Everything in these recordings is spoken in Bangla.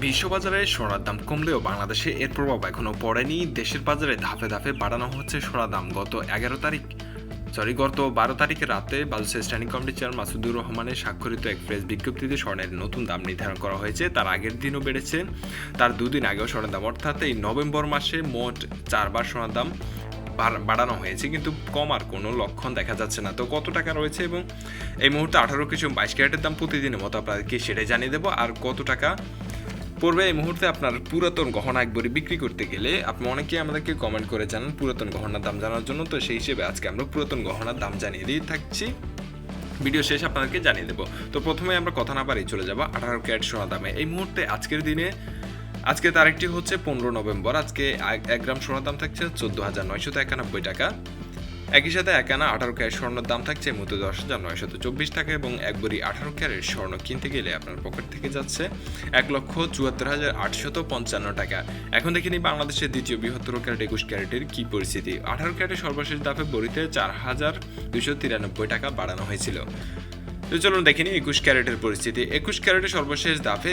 বিশ্ববাজারে সোনার দাম কমলেও বাংলাদেশে এর প্রভাব এখনও পড়েনি। দেশের বাজারে ধাপে ধাপে বাড়ানো হচ্ছে সোনার দাম। গত এগারো তারিখ সরি গত বারো তারিখে রাতে বাংলাদেশ স্ট্যান্ডিং কমিটির চেয়ার মাসুদুর রহমানের স্বাক্ষরিত এক প্রেস বিজ্ঞপ্তিতে স্বর্ণের নতুন দাম নির্ধারণ করা হয়েছে। তার আগের দিনও বেড়েছে। তার দুদিন আগেও সোনার দাম, অর্থাৎ এই নভেম্বর মাসে মোট চারবার সোনার দাম বাড়- বাড়ানো হয়েছে। কিন্তু কমার কোনো লক্ষণ দেখা যাচ্ছে না। তো কত টাকা রয়েছে এবং এই মুহূর্তে আঠারো কিছু বাইশ ক্যারেটের দাম প্রতিদিনের মতো আপনাদেরকে সেটাই জানিয়ে দেবো। আর কত টাকা পড়বে এই মুহূর্তে আপনার পুরাতন গহনা একবারে বিক্রি করতে গেলে আপনি অনেকেই আমাদেরকে কমেন্ট করে জানান পুরাতন গহনার দাম জানার জন্য। তো সেই হিসেবে আজকে আমরা পুরাতন গহনার দাম জানিয়ে দিয়ে থাকছি। ভিডিও শেষ আপনাদেরকে জানিয়ে দেবো। তো প্রথমে আমরা কথা না পারি চলে যাব আঠারো ক্যারেট সোনা দামে। এই মুহূর্তে আজকের দিনে আজকে তারিখটি হচ্ছে পনেরো নভেম্বর। আজকে এক গ্রাম সোনার দাম থাকছে চোদ্দ হাজার নয়শত একানব্বই টাকা। একই সাথে এক আনা আঠারো ক্যারেট স্বর্ণের দাম থাকছে মতো দশ হাজার নয়শত চব্বিশ টাকা এবং এক বড়ি আঠারো ক্যারেট স্বর্ণ কিনতে গেলে আপনার পকেট থেকে যাচ্ছে এক লক্ষ চুয়াত্তর হাজার আটশত পঞ্চান্ন টাকা। এখন দেখে নিই বাংলাদেশের দ্বিতীয় বৃহত্তর ক্যারেট, একুশ ক্যারেটের কি পরিস্থিতি। আঠারো ক্যারেটের সর্বশেষ দাপে বড়িতে চার হাজার দুশো তিরানব্বই টাকা বাড়ানো হয়েছিল। তো চলুন দেখে নিই একুশ ক্যারেটের পরিস্থিতি। একুশ ক্যারেটের সর্বশেষ দাফে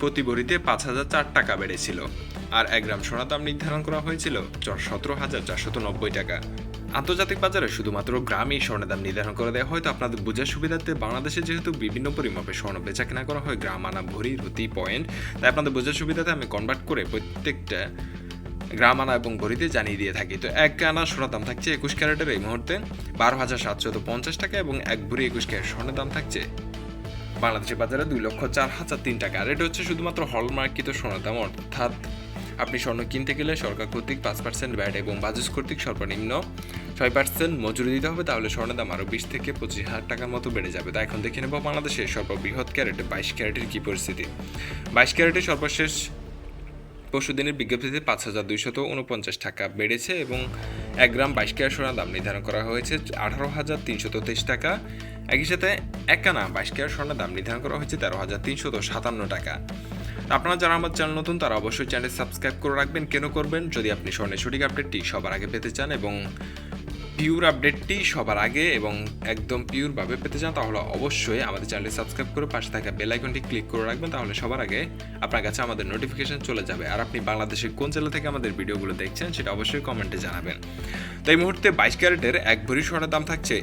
প্রতি বড়িতে পাঁচ হাজার চার টাকা বেড়েছিল। আর এক গ্রাম সোনার দাম নির্ধারণ করা হয়েছিল সতেরো হাজার চারশত নব্বই টাকা। আন্তর্জাতিক বাজারে শুধুমাত্র গ্রামেই স্বর্ণের দাম নির্ধারণ করে দেওয়া হয়তো আপনাদের বোঝার সুবিধার্থে বাংলাদেশে যেহেতু বিভিন্ন পরিমাপে স্বর্ণ বেচা কেনা করা হয়, গ্রাম আনা, ভরি রুতি পয়েন্ট, তাই আপনাদের বোঝার সুবিধাতে আমি কনভার্ট করে প্রত্যেকটা গ্রাম আনা এবং ভরিতে জানিয়ে দিয়ে থাকি। তো এক আনা সোনার দাম থাকছে একুশ ক্যারেটের এই মুহূর্তে বারো হাজার সাতশত পঞ্চাশ টাকা এবং এক ভরি একুশ ক্যারেট স্বর্ণের দাম থাকছে বাংলাদেশের বাজারে দুই লক্ষ চার হাজার তিন টাকা আর এটা হচ্ছে শুধুমাত্র হলমার্কিত সোনার দাম, অর্থাৎ আপনি স্বর্ণ কিনতে গেলে সরকার কর্তৃক পাঁচ পার্সেন্ট ব্যাট এবং বাজাজ কর্তৃক সর্বনিম্ন ছয় পার্সেন্ট মজুরি দিতে হবে, তাহলে স্বর্ণের দাম আরও বিশ থেকে পঁচিশ হাজার টাকার মতো বেড়ে যাবে। তাই এখন দেখে নেব বাংলাদেশের সর্ববৃহৎ ক্যারেটে বাইশ ক্যারেটের কী পরিস্থিতি। বাইশ ক্যারেটের সর্বশেষ পরশু দিনের বিজ্ঞপ্তিতে পাঁচ হাজার দুইশত উনপঞ্চাশ টাকা বেড়েছে এবং এক গ্রাম বাইশ ক্যারেট সোনার দাম নির্ধারণ করা হয়েছে আঠারো হাজার তিনশত তেইশ টাকা। একই সাথে এক আনা বাইশ ক্যারেট সোনার দাম নির্ধারণ করা হয়েছে তেরো হাজার তিনশত সাতান্ন টাকা। আপনারা যারা আমার চ্যানেল নতুন, তারা অবশ্যই চ্যানেল সাবস্ক্রাইব করে রাখবেন। কেন করবেন? যদি আপনি স্বর্ণের সঠিক আপডেটটি সবার আগে পেতে চান এবং পিওর আপডেটটি সবার আগে এবং একদম পিওরভাবে পেতে চান, তাহলে অবশ্যই আমাদের চ্যানেলটি সাবস্ক্রাইব করে পাশে থাকা বেল আইকনটি ক্লিক করে রাখবেন, তাহলে সবার আগে আপনার কাছে আমাদের নোটিফিকেশন চলে যাবে। আর আপনি বাংলাদেশের কোন জেলা থেকে আমাদের ভিডিওগুলো দেখছেন, সেটা অবশ্যই কমেন্টে জানাবেন। তো এই মুহূর্তে বাইশ ক্যারেটের এক ভরি স্বর্ণের দাম থাকছে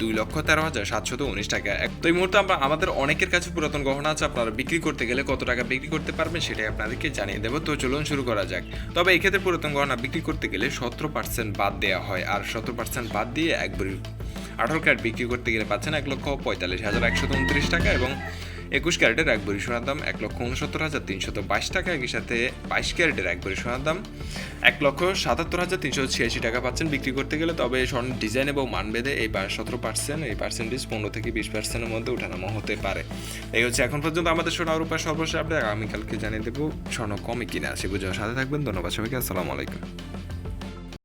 দুই লক্ষ তেরো হাজার সাতশত উনিশ টাকা। তো এই মুহূর্তে আমরা আমাদের অনেকের কাছে পুরাতন গহনা আছে, আপনারা বিক্রি করতে গেলে কত টাকা বিক্রি করতে পারবেন সেটাই আপনাদেরকে জানিয়ে দেবো। তো চলুন শুরু করা যাক। তবে এক্ষেত্রে পুরাতন গহনা বিক্রি করতে গেলে সতেরো পার্সেন্ট বাদ দেওয়া হয়, আর সতেরো পার্সেন্ট বাদ দিয়ে এক ভরি আঠারো ক্যারেট বিক্রি করতে গেলে পাচ্ছেন এক লক্ষ পঁয়তাল্লিশ হাজার একশত উনত্রিশ টাকা এবং একুশ ক্যারেটের এক ভরি সোনার দাম এক লক্ষ উনসত্তর হাজার তিনশত বাইশ টাকা। একই সাথে বাইশ ক্যারেটের এক ভরি সোনার দাম এক লক্ষ সাতাত্তর হাজার তিনশো ছিয়াশি টাকা পাচ্ছেন বিক্রি করতে গেলে। তবে স্বর্ণ ডিজাইন এবং মানভেদে এই সতেরো পার্সেন্ট, এই পার্সেন্টেজ পনেরো থেকে বিশ পার্সেন্টের মধ্যে উঠানামা হতে পারে। এই হচ্ছে এখন পর্যন্ত আমাদের সোনা রূপার সর্বশেষ আপডেট আগামীকালকে জানিয়ে দেবো স্বর্ণ কমে কিনা, সে বুঝে সাথে থাকবেন। ধন্যবাদ সবাইকে। আসসালামু আলাইকুম।